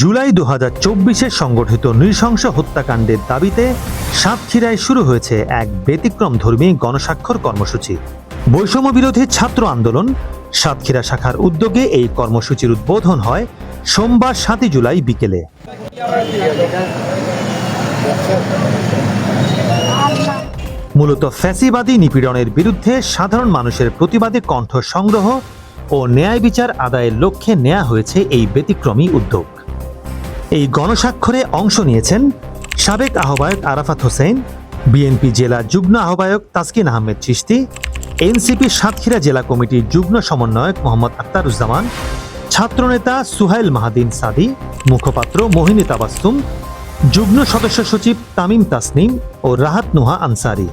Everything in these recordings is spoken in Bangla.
জুলাই দু হাজার চব্বিশে সংগঠিত নৃশংস হত্যাকাণ্ডের দাবিতে সাতক্ষীরায় শুরু হয়েছে এক ব্যতিক্রম ধর্মী গণস্বাক্ষর কর্মসূচি। বৈষম্য বিরোধী ছাত্র আন্দোলন সাতক্ষীরা শাখার উদ্যোগে এই কর্মসূচির উদ্বোধন হয় সোমবার সাতই জুলাই বিকেলে। মূলত ফ্যাসিবাদী নিপীড়নের বিরুদ্ধে সাধারণ মানুষের প্রতিবাদে কণ্ঠ সংগ্রহ ও ন্যায় বিচার আদায়ের লক্ষ্যে নেওয়া হয়েছে এই ব্যতিক্রমী উদ্যোগ। এই গণস্বাক্ষরে অংশ নিয়েছেন সাবেক আহ্বায়ক আরাফাত হোসেন, বিএনপি জেলা যুগ্ম আহ্বায়ক তাসকিন আহমেদ চিশতি, এনসিপি সাতক্ষীরা জেলা কমিটির যুগ্ম সমন্বয়ক মোহাম্মদ আক্তারুজ্জামান, ছাত্রনেতা সুহাইল মাহাদিন সাদি, মুখপাত্র মোহিনী তাবাস্তুম, যুগ্ম সদস্য সচিব তামিম তাসনিম ও রাহাত নুহা আনসারি।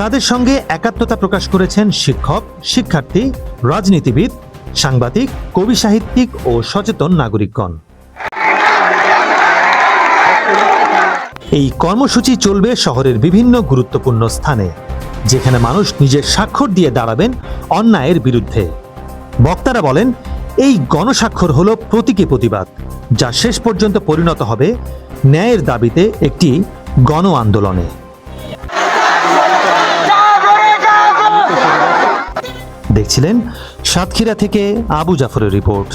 তাদের সঙ্গে একাত্মতা প্রকাশ করেছেন শিক্ষক, শিক্ষার্থী, রাজনীতিবিদ, সাংবাদিক, কবি সাহিত্যিক ও সচেতন নাগরিকগণ। এই কর্মসূচি চলবে শহরের বিভিন্ন গুরুত্বপূর্ণ স্থানে, যেখানে মানুষ নিজের স্বাক্ষর দিয়ে দাঁড়াবেন অন্যায়ের বিরুদ্ধে। বক্তারা বলেন, এই গণস্বাক্ষর হল প্রতীকী প্রতিবাদ, যা শেষ পর্যন্ত পরিণত হবে ন্যায়ের দাবিতে একটি গণ আন্দোলনে। দেখছিলেন সাতক্ষীরা থেকে আবু জাফরের রিপোর্ট।